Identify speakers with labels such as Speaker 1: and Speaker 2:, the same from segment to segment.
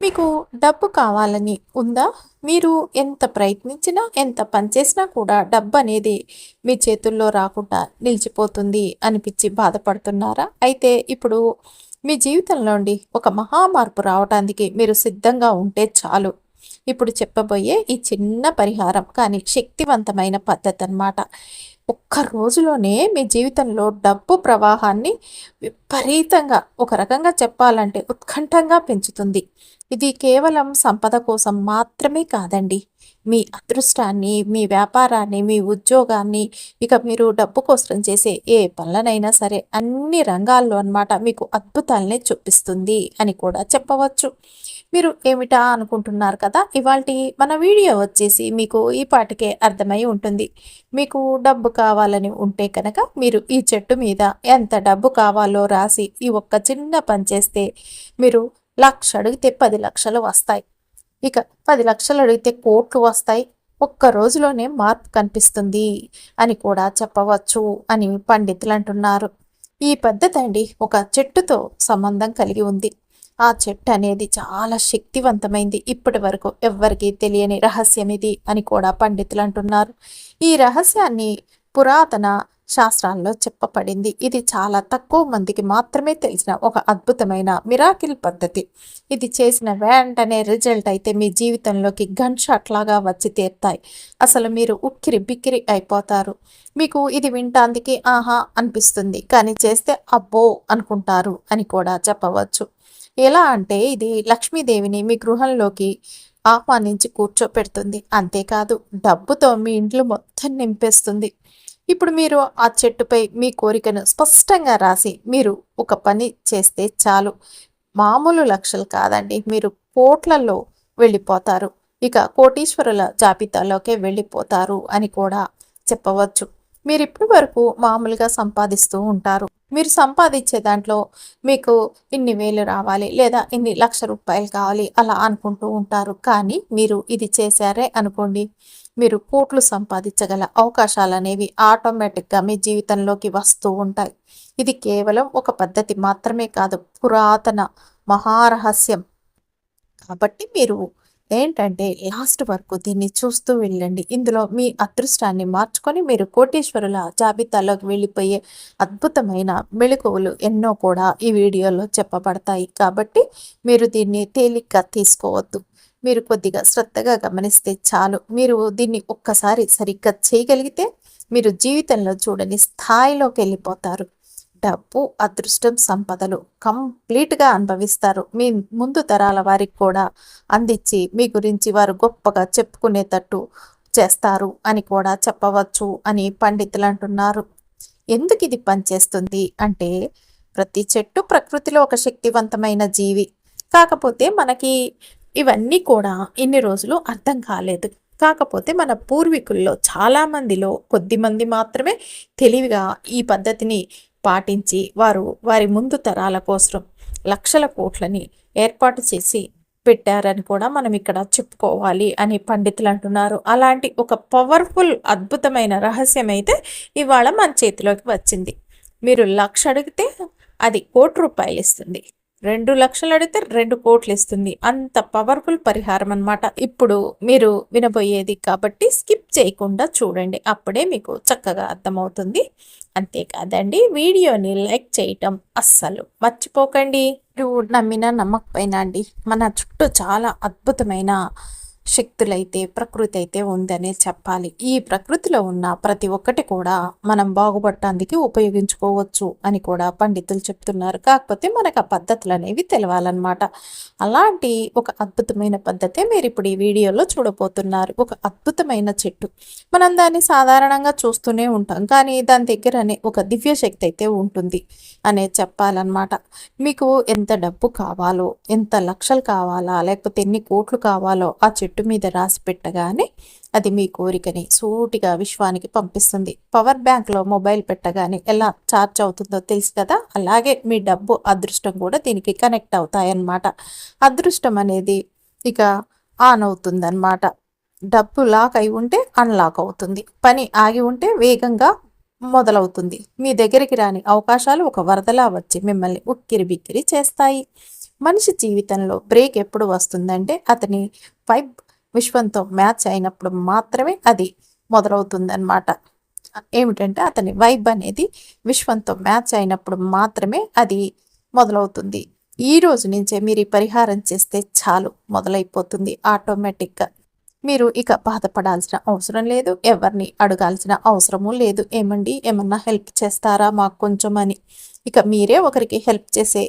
Speaker 1: మీకు డబ్బు కావాలని ఉందా? మీరు ఎంత ప్రయత్నించినా, ఎంత పనిచేసినా కూడా డబ్బు అనేది మీ చేతుల్లో రాకుండా నిలిచిపోతుంది అనిపించి బాధపడుతున్నారా? అయితే ఇప్పుడు మీ జీవితంలోండి ఒక మహా మార్పు రావటానికి మీరు సిద్ధంగా ఉంటే చాలు. ఇప్పుడు చెప్పబోయే ఈ చిన్న పరిహారం కానీ శక్తివంతమైన పద్ధతి అన్నమాట ఒక్క రోజులోనే మీ జీవితంలో డబ్బు ప్రవాహాన్ని విపరీతంగా ఒక రకంగా చెప్పాలంటే ఉత్కంఠంగా పెంచుతుంది. ఇది కేవలం సంపద కోసం మాత్రమే కాదండి. మీ అదృష్టాన్ని, మీ వ్యాపారాన్ని, మీ ఉద్యోగాన్ని, ఇక మీరు డబ్బు కోసం చేసే ఏ పనులనైనా సరే అన్ని రంగాల్లో అన్నమాట మీకు అద్భుతాలనే చూపిస్తుంది అని కూడా చెప్పవచ్చు. మీరు ఏమిటా అనుకుంటున్నారు కదా! ఇవాళ మన వీడియో వచ్చేసి మీకు ఈ పాటికే అర్థమై ఉంటుంది. మీకు డబ్బు కావాలని ఉంటే కనుక మీరు ఈ చెట్టు మీద ఎంత డబ్బు కావాలో రాసి ఈ ఒక్క చిన్న పని చేస్తే మీరు లక్ష అడిగితే 10,00,000 వస్తాయి. ఇక పది లక్షలు అడిగితే కోట్లు వస్తాయి. ఒక్క రోజులోనే మార్పు కనిపిస్తుంది అని కూడా చెప్పవచ్చు అని పండితులు అంటున్నారు ఈ పద్ధతి అండి ఒక చెట్టుతో సంబంధం కలిగి ఉంది. ఆ చెట్టు అనేది చాలా శక్తివంతమైంది. ఇప్పటి వరకు ఎవ్వరికీ తెలియని రహస్యం ఇది అని కూడా పండితులు అంటున్నారు ఈ రహస్యాన్ని పురాతన శాస్త్రాల్లో చెప్పబడింది. ఇది చాలా తక్కువ మందికి మాత్రమే తెలిసిన ఒక అద్భుతమైన మిరాకిల్ పద్ధతి. ఇది చేసిన వెంటనే రిజల్ట్ అయితే మీ జీవితంలోకి గన్ షాట్ లాగా వచ్చి తీరుతాయి. అసలు మీరు ఉక్కిరి బిక్కిరి అయిపోతారు. మీకు ఇది వినటానికి ఆహా! అనిపిస్తుంది. కానీ చేస్తే అబ్బో! అనుకుంటారు అని కూడా చెప్పవచ్చు. ఎలా అంటే ఇది లక్ష్మీదేవిని మీ గృహంలోకి ఆహ్వానించి కూర్చోపెడుతుంది. అంతేకాదు డబ్బుతో మీ ఇండ్లు మొత్తం నింపేస్తుంది. ఇప్పుడు మీరు ఆ చెట్టుపై మీ కోరికను స్పష్టంగా రాసి మీరు ఒక పని చేస్తే చాలు. మామూలు లక్షలు కాదండి. మీరు కోట్లలో వెళ్ళిపోతారు. ఇక కోటీశ్వరుల జాబితాలోకే వెళ్ళిపోతారు అని కూడా చెప్పవచ్చు. మీరిప్పటి వరకు మామూలుగా సంపాదిస్తూ ఉంటారు. మీరు సంపాదించే దాంట్లో మీకు ఇన్ని వేలు రావాలి లేదా ఇన్ని లక్ష రూపాయలు కావాలి అలా అనుకుంటూ ఉంటారు. కానీ మీరు ఇది చేశారే అనుకోండి మీరు కోట్లు సంపాదించగల అవకాశాలనేవి ఆటోమేటిక్‌గా మీ జీవితంలోకి వస్తూ ఉంటాయి. ఇది కేవలం ఒక పద్ధతి మాత్రమే కాదు. పురాతన మహారహస్యం. కాబట్టి మీరు ఏంటంటే లాస్ట్ వరకు దీన్ని చూస్తూ వెళ్ళండి. ఇందులో మీ అదృష్టాన్ని మార్చుకొని మీరు కోటీశ్వరుల జాబితాలోకి వెళ్ళిపోయే అద్భుతమైన మెళుకువలు ఎన్నో కూడా ఈ వీడియోలో చెప్పబడతాయి. కాబట్టి మీరు దీన్ని తేలిగ్గా తీసుకోవద్దు. మీరు కొద్దిగా శ్రద్ధగా గమనిస్తే చాలు. మీరు దీన్ని ఒక్కసారి సరిగ్గా చేయగలిగితే మీరు జీవితంలో చూడని స్థాయిలోకి వెళ్ళిపోతారు డబ్బు, అదృష్టం, సంపదలు కంప్లీట్‌గా అనుభవిస్తారు. మీ ముందు తరాల వారికి కూడా అందించి మీ గురించి వారు గొప్పగా చెప్పుకునేటట్టు చేస్తారు అని కూడా చెప్పవచ్చు అని పండితులు అంటున్నారు ఎందుకు ఇది పనిచేస్తుంది అంటే ప్రతి చెట్టు ప్రకృతిలో ఒక శక్తివంతమైన జీవి. కాకపోతే మనకి ఇవన్నీ కూడా ఇన్ని రోజులు అర్థం కాలేదు. కాకపోతే మన పూర్వీకుల్లో చాలామందిలో కొద్దిమంది మాత్రమే తెలివిగా ఈ పద్ధతిని పాటించి వారు వారి ముందు తరాల కోసం లక్షల కోట్లని ఏర్పాటు చేసి పెట్టారని కూడా మనం ఇక్కడ చెప్పుకోవాలి అని పండితులు అంటున్నారు అలాంటి ఒక పవర్‌ఫుల్ అద్భుతమైన రహస్యం అయితే ఇవాళ మన చేతిలోకి వచ్చింది. మీరు లక్ష అడిగితే అది కోటి రూపాయలు ఇస్తుంది రెండు లక్షలు అడిగితే రెండు కోట్లు ఇస్తుంది. అంత పవర్‌ఫుల్ పరిహారం అనమాట ఇప్పుడు మీరు వినబోయేది కాబట్టి స్కిప్ చేయకుండా చూడండి. అప్పుడే మీకు చక్కగా అర్థమవుతుంది. అంతేకాదండి వీడియోని లైక్ చేయటం అస్సలు మర్చిపోకండి. నమ్మిన నమ్మకపోయినా అండి మన చుట్టూ చాలా అద్భుతమైన శక్తులైతే ప్రకృతి అయితే ఉందనే చెప్పాలి. ఈ ప్రకృతిలో ఉన్న ప్రతి ఒక్కటి కూడా మనం బాగుపడటానికి ఉపయోగించుకోవచ్చు అని కూడా పండితులు చెప్తున్నారు. కాకపోతే మనకు ఆ పద్ధతులు అనేవి తెలవాలన్నమాట. అలాంటి ఒక అద్భుతమైన పద్ధతే మీరు ఇప్పుడు ఈ వీడియోలో చూడబోతున్నారు. ఒక అద్భుతమైన చెట్టు. మనం దాన్ని సాధారణంగా చూస్తూనే ఉంటాం. కానీ దాని దగ్గరనే ఒక దివ్య శక్తి అయితే ఉంటుంది అనే చెప్పాలన్నమాట. మీకు ఎంత డబ్బు కావాలో, ఎంత లక్షలు కావాలా, లేకపోతే ఎన్ని కోట్లు కావాలో ఆ చెట్టు మీద రాసి పెట్టగానే అది మీ కోరికని సూటిగా విశ్వానికి పంపిస్తుంది. పవర్ బ్యాంక్‌లో మొబైల్ పెట్టగానే ఎలా చార్జ్ అవుతుందో తెలుసు కదా! అలాగే మీ డబ్బు, అదృష్టం కూడా దీనికి కనెక్ట్ అవుతాయన్నమాట. అదృష్టం అనేది ఇక ఆన్ అవుతుందన్నమాట. డబ్బు లాక్ అయి ఉంటే అన్‌లాక్ అవుతుంది. పని ఆగి ఉంటే వేగంగా మొదలవుతుంది. మీ దగ్గరికి రాని అవకాశాలు ఒక వరదలా వచ్చి మిమ్మల్ని ఉక్కిరి బిక్కిరి చేస్తాయి. మనిషి జీవితంలో బ్రేక్ ఎప్పుడు వస్తుందంటే అతని వైబ్ విశ్వంతో మ్యాచ్ అయినప్పుడు మాత్రమే అది మొదలవుతుందన్నమాట. ఏమిటంటే అతని వైబ్ అనేది విశ్వంతో మ్యాచ్ అయినప్పుడు మాత్రమే అది మొదలవుతుంది. ఈ రోజు నుంచే మీరు ఈ పరిహారం చేస్తే చాలు మొదలైపోతుంది ఆటోమేటిక్గా మీరు ఇక బాధపడాల్సిన అవసరం లేదు ఎవరిని అడగాల్సిన అవసరము లేదు. ఏమండి ఏమన్నా హెల్ప్ చేస్తారా మాకు కొంచెం అని ఇక మీరే ఒకరికి హెల్ప్ చేసే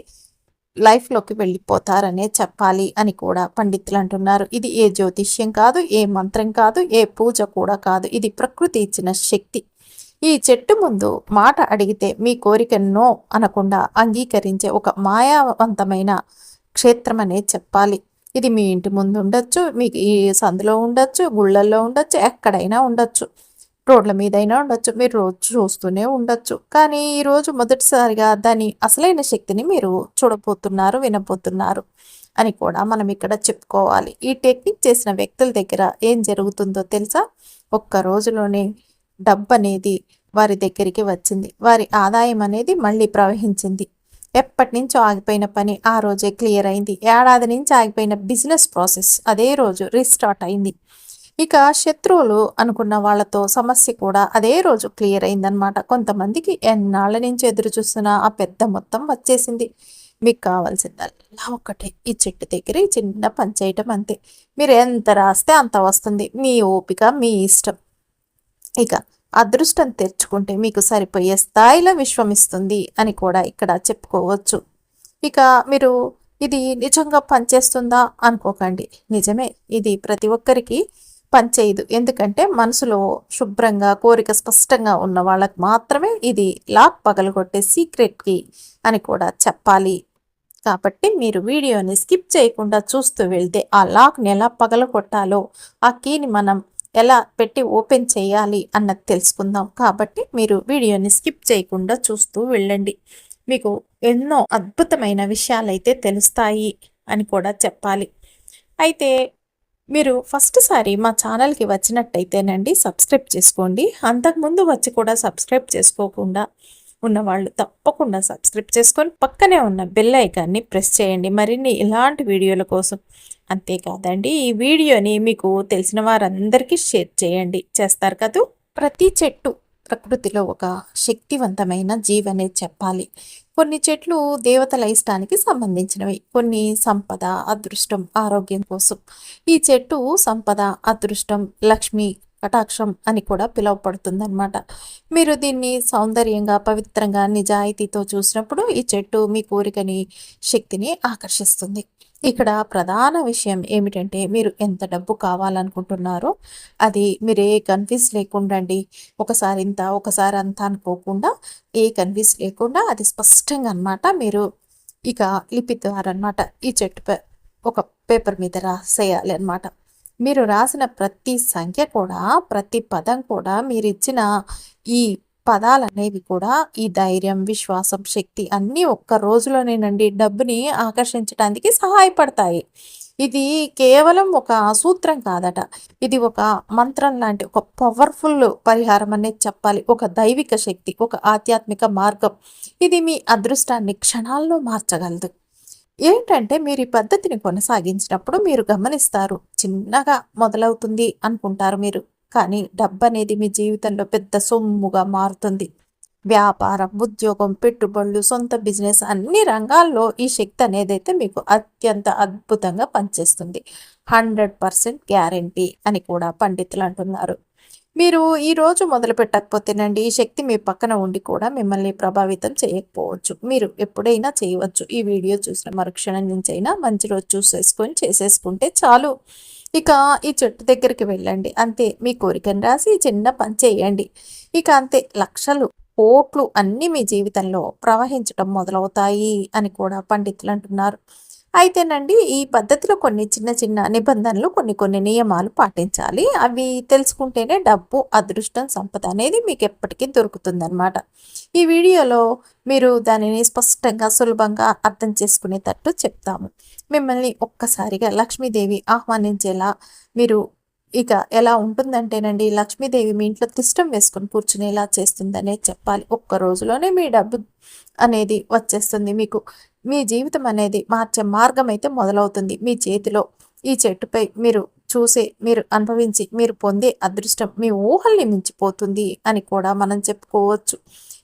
Speaker 1: లైఫ్లోకి వెళ్ళిపోతారనే చెప్పాలి అని కూడా పండితులు అంటున్నారు. ఇది ఏ జ్యోతిష్యం కాదు ఏ మంత్రం కాదు ఏ పూజ కూడా కాదు. ఇది ప్రకృతి ఇచ్చిన శక్తి. ఈ చెట్టు ముందు మాట అడిగితే మీ కోరిక నో అనకుండా అంగీకరించే ఒక మాయావంతమైన క్షేత్రం అనే చెప్పాలి. ఇది మీ ఇంటి ముందు ఉండొచ్చు మీకు ఈ సందులో ఉండొచ్చు గుళ్ళల్లో ఉండొచ్చు ఎక్కడైనా ఉండొచ్చు. రోడ్ల మీదైనా ఉండొచ్చు మీరు రోజు చూస్తూనే ఉండొచ్చు. కానీ ఈరోజు మొదటిసారిగా దాని అసలైన శక్తిని మీరు చూడబోతున్నారు వినబోతున్నారు అని కూడా మనం ఇక్కడ చెప్పుకోవాలి. ఈ టెక్నిక్ చేసిన వ్యక్తుల దగ్గర ఏం జరుగుతుందో తెలుసా? ఒక్క రోజులోనే డబ్బు అనేది వారి దగ్గరికి వచ్చింది. వారి ఆదాయం అనేది మళ్ళీ ప్రవహించింది. ఎప్పటి నుంచో ఆగిపోయిన పని ఆ రోజే క్లియర్ అయింది. ఏడాది నుంచి ఆగిపోయిన బిజినెస్ ప్రాసెస్ అదే రోజు రీస్టార్ట్ అయింది. ఇక శత్రువులు అనుకున్న వాళ్ళతో సమస్య కూడా అదే రోజు క్లియర్ అయిందనమాట కొంతమందికి ఎన్నాళ్ళ నుంచి ఎదురు చూస్తున్న ఆ పెద్ద మొత్తం వచ్చేసింది. మీకు కావాల్సిందల్లా ఒకటే ఈ చెట్టు దగ్గర ఈ చిన్న పని చేయటం అంతే. మీరు ఎంత రాస్తే అంత వస్తుంది. మీ ఓపిక మీ ఇష్టం. ఇక అదృష్టం తెచ్చుకుంటే మీకు సరిపోయే స్థాయిలో విశ్వమిస్తుంది అని కూడా ఇక్కడ చెప్పుకోవచ్చు. ఇక మీరు ఇది నిజంగా పనిచేస్తుందా? అనుకోకండి. నిజమే ఇది ప్రతి ఒక్కరికి పనిచేయదు. ఎందుకంటే మనసులో శుభ్రంగా కోరిక స్పష్టంగా ఉన్న వాళ్ళకి మాత్రమే ఇది లాక్ పగలగొట్టే సీక్రెట్కి అని కూడా చెప్పాలి. కాబట్టి మీరు వీడియోని స్కిప్ చేయకుండా చూస్తూ వెళ్తే ఆ లాక్ని ఎలా పగలగొట్టాలో ఆ కీని మనం ఎలా పెట్టి ఓపెన్ చేయాలి అన్నది తెలుసుకుందాం. కాబట్టి మీరు వీడియోని స్కిప్ చేయకుండా చూస్తూ వెళ్ళండి. మీకు ఎన్నో అద్భుతమైన విషయాలైతే తెలుస్తాయి అని కూడా చెప్పాలి. అయితే మీరు ఫస్ట్ సారి మా ఛానల్కి వచ్చినట్టయితేనండి సబ్స్క్రైబ్ చేసుకోండి. అంతకుముందు వచ్చి కూడా సబ్స్క్రైబ్ చేసుకోకుండా ఉన్నవాళ్ళు తప్పకుండా సబ్స్క్రైబ్ చేసుకొని పక్కనే ఉన్న బెల్ ఐకాన్ని ప్రెస్ చేయండి. మరిన్ని ఇలాంటి వీడియోల కోసం అంతేకాదండి ఈ వీడియోని మీకు తెలిసిన వారందరికీ షేర్ చేయండి. చేస్తారు కదూ? ప్రతి చెట్టు ప్రకృతిలో ఒక శక్తివంతమైన జీవనే చెప్పాలి. కొన్ని చెట్లు దేవతల ఇష్టానికి సంబంధించినవి. కొన్ని సంపద అదృష్టం ఆరోగ్యం కోసం. ఈ చెట్టు సంపద అదృష్టం లక్ష్మి కటాక్షం అని కూడా పిలువపడుతుందన్నమాట మీరు దీన్ని సౌందర్యంగా పవిత్రంగా నిజాయితీతో చూసినప్పుడు ఈ చెట్టు మీ కోరికని శక్తిని ఆకర్షిస్తుంది. ఇక్కడ ప్రధాన విషయం ఏమిటంటే మీరు ఎంత డబ్బు కావాలనుకుంటున్నారో అది మీరు ఏ కన్ఫ్యూజ్ లేకుండా అండి. ఒకసారి ఇంత ఒకసారి అంత అనుకోకుండా ఏ కన్ఫ్యూజ్ లేకుండా అది స్పష్టంగా అనమాట మీరు ఇక లిపి ద్వారా ఈ చెట్టు ఒక పేపర్ మీద రాసేయాలి అనమాట మీరు రాసిన ప్రతి సంఖ్య కూడా ప్రతి పదం కూడా మీరు ఇచ్చిన ఈ పదాలనేవి కూడా ఈ ధైర్యం విశ్వాసం శక్తి అన్నీ ఒక్క రోజులోనేనండి డబ్బుని ఆకర్షించడానికి సహాయపడతాయి. ఇది కేవలం ఒక సూత్రం కాదట. ఇది ఒక మంత్రం లాంటి ఒక పవర్ఫుల్ పరిహారం అనేది చెప్పాలి. ఒక దైవిక శక్తి ఒక ఆధ్యాత్మిక మార్గం. ఇది మీ అదృష్టాన్ని క్షణాల్లో మార్చగలదు. ఏంటంటే మీరు ఈ పద్ధతిని కొనసాగించినప్పుడు మీరు గమనిస్తారు చిన్నగా మొదలవుతుంది అనుకుంటారు మీరు. కానీ డబ్బు అనేది మీ జీవితంలో పెద్ద సొమ్ముగా మారుతుంది. వ్యాపారం ఉద్యోగం పెట్టుబడులు సొంత బిజినెస్ అన్ని రంగాల్లో ఈ శక్తి అనేది అయితే మీకు అత్యంత అద్భుతంగా పనిచేస్తుంది. హండ్రెడ్ పర్సెంట్ గ్యారంటీ అని కూడా పండితులు అంటున్నారు. మీరు ఈ రోజు మొదలు పెట్టకపోతేనండి ఈ శక్తి మీ పక్కన ఉండి కూడా మిమ్మల్ని ప్రభావితం చేయకపోవచ్చు. మీరు ఎప్పుడైనా చేయవచ్చు. ఈ వీడియో చూసిన మరుక్షణం నుంచైనా మంచి రోజు చూసేసుకొని చేసేసుకుంటే చాలు. ఇక ఈ చెట్టు దగ్గరికి వెళ్ళండి. అంతే మీ కోరికను రాసి చిన్న పని చేయండి. ఇక అంతే లక్షలు కోట్లు అన్నీ మీ జీవితంలో ప్రవహించడం మొదలవుతాయి అని కూడా పండితులు అంటున్నారు. అయితేనండి ఈ పద్ధతిలో కొన్ని చిన్న చిన్న నిబంధనలు కొన్ని కొన్ని నియమాలు పాటించాలి. అవి తెలుసుకుంటేనే డబ్బు అదృష్టం సంపద అనేది మీకు ఎప్పటికీ దొరుకుతుందనమాట ఈ వీడియోలో మీరు దానిని స్పష్టంగా సులభంగా అర్థం చేసుకునేటట్టు చెప్తాము. మిమ్మల్ని ఒక్కసారిగా లక్ష్మీదేవి ఆహ్వానించేలా మీరు ఇక ఎలా ఉంటుందంటేనండి లక్ష్మీదేవి మీ ఇంట్లో తిష్టం వేసుకొని కూర్చునేలా చేస్తుందనే చెప్పాలి. ఒక్క రోజులోనే మీ డబ్బు అనేది వచ్చేస్తుంది మీకు. మీ జీవితం అనేది మార్చే మార్గం అయితే మొదలవుతుంది. మీ చేతిలో ఈ చెట్టుపై మీరు చూసే మీరు అనుభవించి మీరు పొందే అదృష్టం మీ ఊహల్ని మించిపోతుంది అని కూడా మనం చెప్పుకోవచ్చు.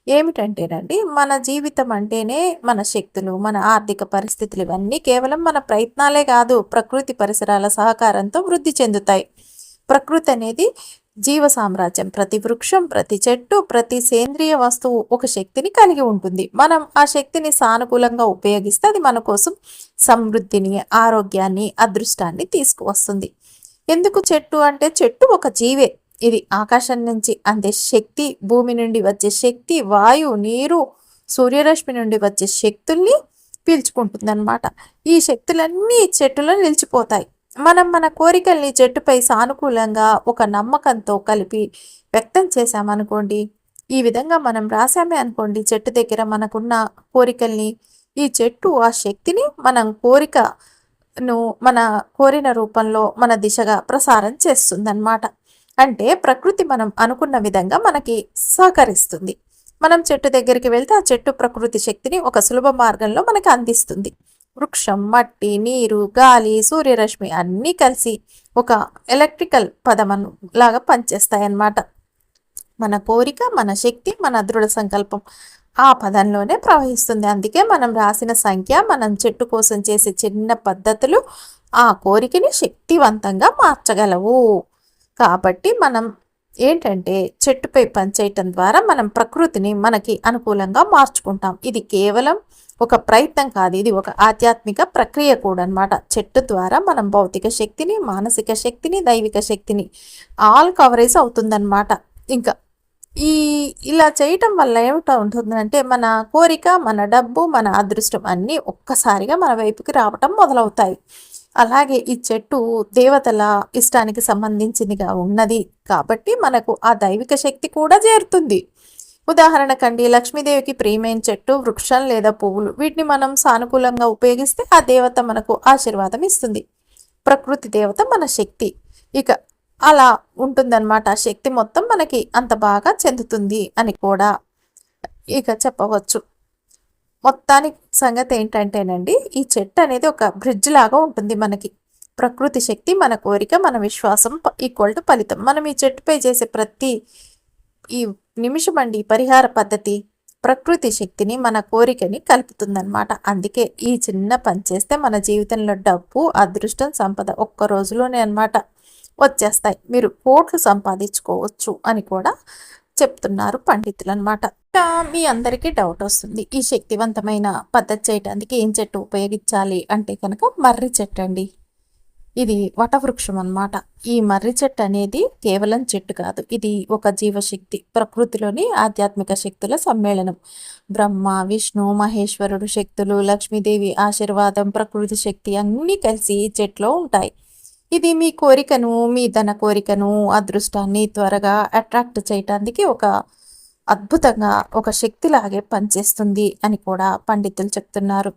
Speaker 1: ఏమిటంటేనండి మన జీవితం అంటేనే మన శక్తులు మన ఆర్థిక పరిస్థితులు ఇవన్నీ కేవలం మన ప్రయత్నాలే కాదు ప్రకృతి పరిసరాల సహకారంతో వృద్ధి చెందుతాయి. ప్రకృతి అనేది జీవ సామ్రాజ్యం ప్రతి వృక్షం ప్రతి చెట్టు ప్రతి సేంద్రియ వస్తువు ఒక శక్తిని కలిగి ఉంటుంది. మనం ఆ శక్తిని సానుకూలంగా ఉపయోగిస్తే అది మన కోసం సమృద్ధిని ఆరోగ్యాన్ని అదృష్టాన్ని తీసుకువస్తుంది. ఎందుకు చెట్టు అంటే చెట్టు ఒక జీవే. ఇది ఆకాశం నుంచి అందే శక్తి భూమి నుండి వచ్చే శక్తి వాయు నీరు సూర్యరశ్మి నుండి వచ్చే శక్తుల్ని పీల్చుకుంటుంది అనమాట ఈ శక్తులన్నీ చెట్టులో నిలిచిపోతాయి. మనం మన కోరికల్ని చెట్టుపై సానుకూలంగా ఒక నమ్మకంతో కలిపి వ్యక్తం చేశామనుకోండి ఈ విధంగా మనం రాసామే అనుకోండి చెట్టు దగ్గర మనకున్న కోరికల్ని ఈ చెట్టు ఆ శక్తిని మనం కోరికను మన కోరిన రూపంలో మన దిశగా ప్రసారం చేస్తుందన్నమాట. అంటే ప్రకృతి మనం అనుకున్న విధంగా మనకి సహకరిస్తుంది. మనం చెట్టు దగ్గరికి వెళ్తే ఆ చెట్టు ప్రకృతి శక్తిని ఒక సులభ మార్గంలో మనకి అందిస్తుంది. వృక్షం మట్టి నీరు గాలి సూర్యరశ్మి అన్నీ కలిసి ఒక ఎలక్ట్రికల్ పదమను లాగా పనిచేస్తాయి అన్నమాట మన కోరిక మన శక్తి మన దృఢ సంకల్పం ఆ పదంలోనే ప్రవహిస్తుంది. అందుకే మనం రాసిన సంఖ్య మనం చెట్టు కోసం చేసే చిన్న పద్ధతులు ఆ కోరికని శక్తివంతంగా మార్చగలవు. కాబట్టి మనం ఏంటంటే చెట్టుపై పనిచేయటం ద్వారా మనం ప్రకృతిని మనకి అనుకూలంగా మార్చుకుంటాం. ఇది కేవలం ఒక ప్రయత్నం కాదు. ఇది ఒక ఆధ్యాత్మిక ప్రక్రియ కూడా అనమాట చెట్టు ద్వారా మనం భౌతిక శక్తిని మానసిక శక్తిని దైవిక శక్తిని ఆల్ కవరేజ్ అవుతుందన్నమాట. ఇంకా ఈ ఇలా చేయటం వల్ల ఏమిటో ఉంటుందంటే మన కోరిక మన డబ్బు మన అదృష్టం అన్నీ ఒక్కసారిగా మన వైపుకి రావటం మొదలవుతాయి. అలాగే ఈ చెట్టు దేవతల ఇష్టానికి సంబంధించిందిగా ఉన్నది కాబట్టి మనకు ఆ దైవిక శక్తి కూడా చేరుతుంది. ఉదాహరణకండి లక్ష్మీదేవికి ప్రియమైన చెట్టు వృక్షం లేదా పువ్వులు వీటిని మనం సానుకూలంగా ఉపయోగిస్తే ఆ దేవత మనకు ఆశీర్వాదం ఇస్తుంది. ప్రకృతి దేవత మన శక్తి. ఇక అలా ఉంటుందన్నమాట. ఆ శక్తి మొత్తం మనకి అంత బాగా చెందుతుంది అని కూడా ఇక చెప్పవచ్చు. మొత్తానికి సంగతి ఏంటంటేనండి ఈ చెట్టు అనేది ఒక బ్రిడ్జ్ లాగా ఉంటుంది మనకి. ప్రకృతి శక్తి మన కోరిక మన విశ్వాసం ఈక్వల్ టు ఫలితం. మనం ఈ చెట్టుపై చేసే ప్రతి ఈ నిమిషమండి పరిహార పద్ధతి ప్రకృతి శక్తిని మన కోరికని కలుపుతుందన్నమాట. అందుకే ఈ చిన్న పని చేస్తే మన జీవితంలో డబ్బు అదృష్టం సంపద ఒక్క రోజులోనే అనమాట వచ్చేస్తాయి. మీరు కోట్లు సంపాదించుకోవచ్చు అని కూడా చెప్తున్నారు పండితులు అనమాట మీ అందరికీ డౌట్ వస్తుంది. ఈ శక్తివంతమైన పద్ధతి చేయడానికి ఏం చెట్టు ఉపయోగించాలి అంటే కనుక మర్రి చెట్టు అండి. ఇది వటవృక్షం అన్నమాట. ఈ మర్రి చెట్టు అనేది కేవలం చెట్టు కాదు ఇది ఒక జీవశక్తి ప్రకృతిలోని ఆధ్యాత్మిక శక్తుల సమ్మేళనం. బ్రహ్మ విష్ణు మహేశ్వరుడు శక్తులు లక్ష్మీదేవి ఆశీర్వాదం ప్రకృతి శక్తి అన్నీ కలిసి ఈ చెట్లో ఉంటాయి. ఇది మీ కోరికను మీ ధన కోరికను అదృష్టాన్ని త్వరగా అట్రాక్ట్ చేయటానికి ఒక అద్భుతంగా ఒక శక్తిలాగే పనిచేస్తుంది అని కూడా పండితులు చెప్తున్నారు.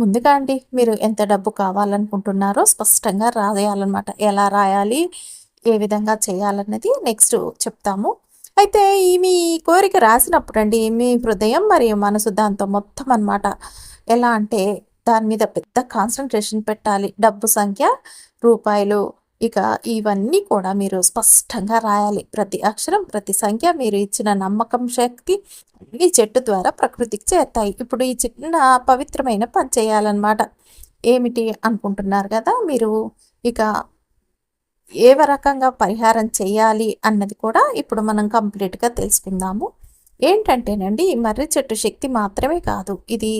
Speaker 1: ముందుగా అండి మీరు ఎంత డబ్బు కావాలనుకుంటున్నారో స్పష్టంగా రాయాలన్నమాట ఎలా రాయాలి ఏ విధంగా చేయాలన్నది నెక్స్ట్ చెప్తాము. అయితే ఈ మీ కోరిక రాసినప్పుడు అండి మీ హృదయం మరియు మనసు దాంతో మొత్తం అనమాట ఎలా అంటే దాని మీద పెద్ద కాన్సన్ట్రేషన్ పెట్టాలి. డబ్బు సంఖ్య రూపాయలు ఇక ఇవన్నీ కూడా మీరు స్పష్టంగా రాయాలి. ప్రతి అక్షరం ప్రతి సంఖ్య మీరు ఇచ్చిన నమ్మకం శక్తి ఈ చెట్టు ద్వారా ప్రకృతికి చేస్తాయి ఇప్పుడు ఈ చిన్న పవిత్రమైన పని చేయాలన్నమాట. ఏమిటి అనుకుంటున్నారు కదా? మీరు ఇక ఏ రకంగా పరిహారం చేయాలి అన్నది కూడా ఇప్పుడు మనం కంప్లీట్గా తెలుసుకుందాము. ఏంటంటేనండి ఈ మర్రి చెట్టు శక్తి మాత్రమే కాదు. ఇది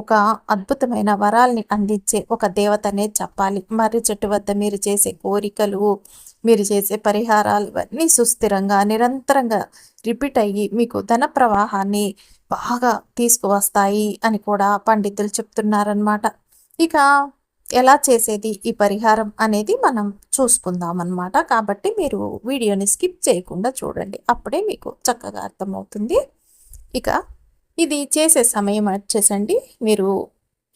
Speaker 1: ఒక అద్భుతమైన వరాల్ని అందించే ఒక దేవతనే చెప్పాలి. మర్రి చెట్టు వద్ద మీరు చేసే కోరికలు మీరు చేసే పరిహారాలు ఇవన్నీ సుస్థిరంగా నిరంతరంగా రిపీట్ అయ్యి మీకు ధన ప్రవాహాన్ని బాగా తీసుకువస్తాయి అని కూడా పండితులు చెప్తున్నారనమాట ఇక ఎలా చేసేది ఈ పరిహారం అనేది మనం చూసుకుందాం అన్నమాట కాబట్టి మీరు వీడియోని స్కిప్ చేయకుండా చూడండి. అప్పుడే మీకు చక్కగా అర్థమవుతుంది. ఇక ఇది చేసే సమయం వచ్చేసండి. మీరు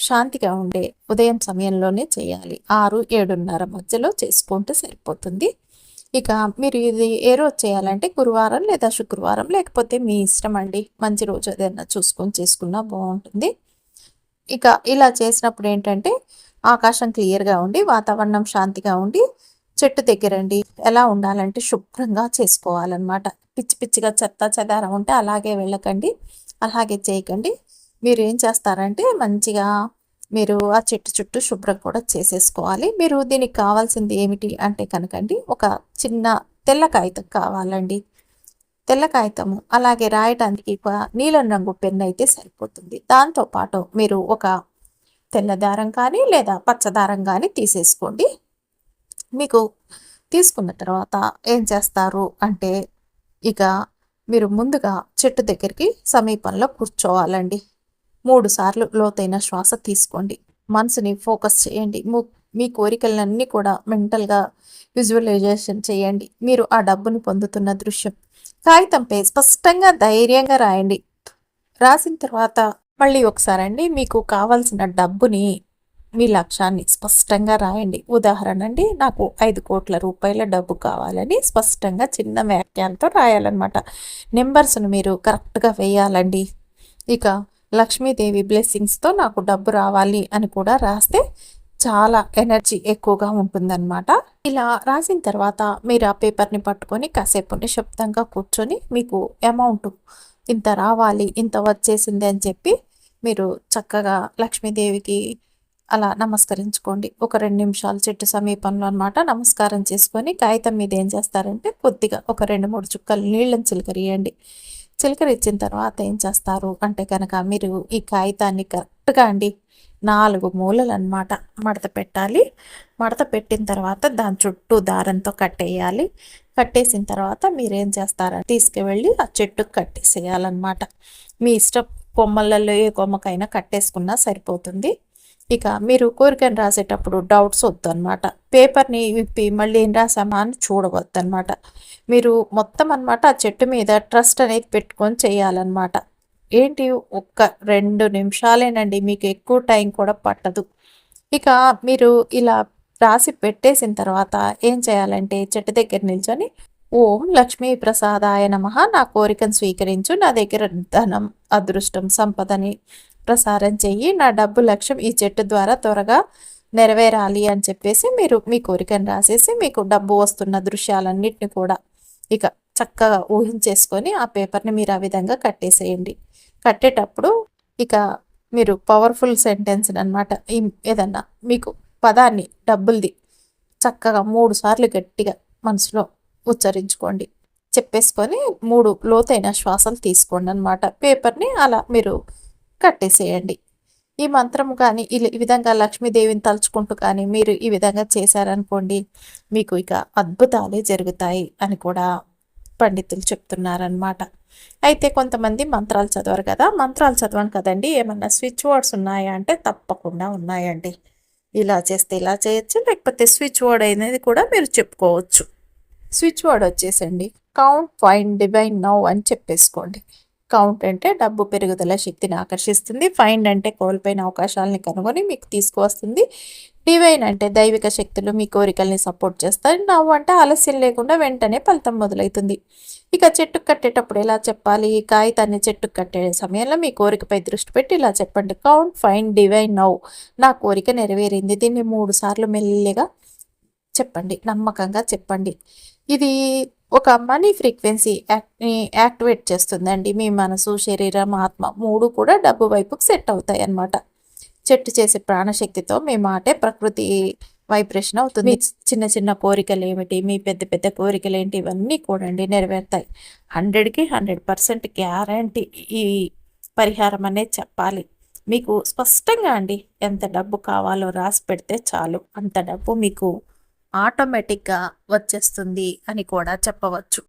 Speaker 1: శాంతిగా ఉండే ఉదయం సమయంలోనే చేయాలి. ఆరు ఏడున్నర మధ్యలో చేసుకుంటే సరిపోతుంది. ఇక మీరు ఇది ఏ రోజు చేయాలంటే గురువారం లేదా శుక్రవారం లేకపోతే మీ ఇష్టం అండి. మంచి రోజు ఏదైనా చూసుకొని చేసుకున్నా బాగుంటుంది. ఇక ఇలా చేసినప్పుడు ఏంటంటే ఆకాశం క్లియర్గా ఉండి వాతావరణం శాంతిగా ఉండి చెట్టు దగ్గరండి. ఎలా ఉండాలంటే శుభ్రంగా చేసుకోవాలన్నమాట. పిచ్చి పిచ్చిగా చెత్త చెదారం ఉంటే అలాగే వెళ్ళకండి. అలాగే చేయకండి. మీరు ఏం చేస్తారంటే మంచిగా మీరు ఆ చెట్టు చుట్టూ శుభ్రం కూడా చేసేసుకోవాలి. మీరు దీనికి కావాల్సింది ఏమిటి అంటే కనుకండి ఒక చిన్న తెల్ల కాగితం కావాలండి. తెల్ల కాగితము అలాగే రాయటానికి నీలం రంగు పెన్ అయితే సరిపోతుంది. దాంతోపాటు మీరు ఒక తెల్ల దారం కానీ లేదా పచ్చదారం కానీ తీసేసుకోండి. మీకు తీసుకున్న తర్వాత ఏం చేస్తారు అంటే ఇక మీరు ముందుగా చెట్టు దగ్గరికి సమీపంలో కూర్చోవాలండి. మూడు సార్లు లోతైన శ్వాస తీసుకోండి. మనసుని ఫోకస్ చేయండి. మీ కోరికలన్నీ కూడా మెంటల్గా విజువలైజేషన్ చేయండి. మీరు ఆ డబ్బును పొందుతున్న దృశ్యం. కాగితంపై స్పష్టంగా ధైర్యంగా రాయండి. రాసిన తర్వాత మళ్ళీ ఒకసారి అండి మీకు కావాల్సిన డబ్బుని మీ లక్ష్యాన్ని స్పష్టంగా రాయండి. ఉదాహరణ అండి నాకు ఐదు కోట్ల రూపాయల డబ్బు కావాలని స్పష్టంగా చిన్న వ్యాఖ్యలతో రాయాలన్నమాట. నెంబర్స్ను మీరు కరెక్ట్గా వేయాలండి. ఇక లక్ష్మీదేవి బ్లెస్సింగ్స్తో నాకు డబ్బు రావాలి అని కూడా రాస్తే చాలా ఎనర్జీ ఎక్కువగా ఉంటుందన్నమాట. ఇలా రాసిన తర్వాత మీరు ఆ పేపర్ని పట్టుకొని కాసేపు నిశ్శబ్దంగా కూర్చొని మీకు అమౌంట్ ఇంత రావాలి ఇంత వచ్చేసింది అని చెప్పి మీరు చక్కగా లక్ష్మీదేవికి అలా నమస్కరించుకోండి. ఒక రెండు నిమిషాలు చెట్టు సమీపంలో అనమాట నమస్కారం చేసుకొని కాగితం మీద ఏం చేస్తారంటే కొద్దిగా ఒక రెండు మూడు చుక్కలు నీళ్ళని చిలకరియండి. చిలకరిచ్చిన తర్వాత ఏం చేస్తారు అంటే కనుక మీరు ఈ కాగితాన్ని కరెక్ట్గా అండి నాలుగు మూలలు అనమాట మడత పెట్టాలి. మడత పెట్టిన తర్వాత దాని చుట్టూ దారంతో కట్టేయాలి. కట్టేసిన తర్వాత మీరేం చేస్తారా తీసుకువెళ్ళి ఆ చెట్టుకు కట్టేసేయాలన్నమాట. మీ ఇష్టం కొమ్మలలో ఏ కొమ్మకైనా కట్టేసుకున్నా సరిపోతుంది. ఇక మీరు కోరికను రాసేటప్పుడు డౌట్స్ వద్దు అనమాట పేపర్ని విప్పి మళ్ళీ ఏం రాసామా అని చూడవద్దు అనమాట మీరు మొత్తం అనమాట ఆ చెట్టు మీద ట్రస్ట్ అనేది పెట్టుకొని చేయాలన్నమాట. ఏంటి ఒక్క రెండు నిమిషాలేనండి మీకు ఎక్కువ టైం కూడా పట్టదు. ఇక మీరు ఇలా రాసి పెట్టేసిన తర్వాత ఏం చేయాలంటే చెట్టు దగ్గర నిల్చొని ఓం లక్ష్మీ ప్రసాదాయ నమ. నా కోరికను స్వీకరించు. నా దగ్గర ధనం అదృష్టం సంపదని ప్రసారం చెయ్యి. నా డబ్బు లక్ష్యం ఈ చెట్టు ద్వారా త్వరగా నెరవేరాలి అని చెప్పేసి మీరు మీ కోరికను రాసేసి మీకు డబ్బు వస్తున్న దృశ్యాలన్నింటిని కూడా ఇక చక్కగా ఊహించేసుకొని ఆ పేపర్ని మీరు ఆ విధంగా కట్టేసేయండి. కట్టేటప్పుడు ఇక మీరు పవర్ఫుల్ సెంటెన్స్ అనమాట ఏదన్నా మీకు పదాన్ని డబ్బుల్ది చక్కగా మూడు సార్లు గట్టిగా మనసులో ఉచ్చరించుకోండి. చెప్పేసుకొని మూడు లోతైన శ్వాసలు తీసుకోండి అనమాట పేపర్ని అలా మీరు కట్టేసేయండి. ఈ మంత్రం కానీ ఈ విధంగా లక్ష్మీదేవిని తలుచుకుంటూ కానీ మీరు ఈ విధంగా చేశారనుకోండి మీకు ఇక అద్భుతాలే జరుగుతాయి అని కూడా పండితులు చెప్తున్నారనమాట అయితే కొంతమంది మంత్రాలు చదవరు కదా మంత్రాలు చదవను కదండి ఏమన్నా స్విచ్ వర్డ్స్ ఉన్నాయా అంటే తప్పకుండా ఉన్నాయండి. ఇలా చేస్తే ఇలా చేయొచ్చు లేకపోతే స్విచ్ వర్డ్ అనేది కూడా మీరు చెప్పుకోవచ్చు. స్విచ్ వర్డ్ వచ్చేసండి. కౌంట్ ఫైన్ డివైన్ నౌ అని చెప్పేసుకోండి. కౌంట్ అంటే డబ్బు పెరుగుదల శక్తిని ఆకర్షిస్తుంది. ఫైండ్ అంటే కోల్పోయిన అవకాశాలని కనుగొని మీకు తీసుకువస్తుంది. డివైన్ అంటే దైవిక శక్తులు మీ కోరికల్ని సపోర్ట్ చేస్తాయి. నవ్వు అంటే ఆలస్యం లేకుండా వెంటనే ఫలితం మొదలవుతుంది. ఇక చెట్టు కట్టేటప్పుడు ఎలా చెప్పాలి? కాగితాన్ని చెట్టు కట్టే సమయంలో మీ కోరికపై దృష్టి పెట్టి ఇలా చెప్పండి. కౌంట్ ఫైన్ డివైన్ నవ్వు నా కోరిక నెరవేరింది. దీన్ని మూడు సార్లు మెల్లిగా చెప్పండి నమ్మకంగా చెప్పండి. ఇది ఒక మనీ ఫ్రీక్వెన్సీ యాక్టివేట్ చేస్తుందండి. మీ మనసు శరీరం ఆత్మ మూడు కూడా డబ్బు వైపుకి సెట్ అవుతాయి అన్నమాట చెట్టు చేసే ప్రాణశక్తితో మీ మాటే ప్రకృతి వైబ్రేషన్ అవుతుంది. చిన్న చిన్న కోరికలు ఏమిటి? మీ పెద్ద పెద్ద కోరికలు ఏంటి? ఇవన్నీ కూడా అండి నెరవేరుతాయి. హండ్రెడ్కి హండ్రెడ్ పర్సెంట్ గ్యారంటీ ఈ పరిహారం అనేది చెప్పాలి. మీకు స్పష్టంగా అండి ఎంత డబ్బు కావాలో రాసి పెడితే చాలు. అంత డబ్బు మీకు ఆటోమేటిక్గా వచ్చేస్తుంది అని కూడా చెప్పవచ్చు.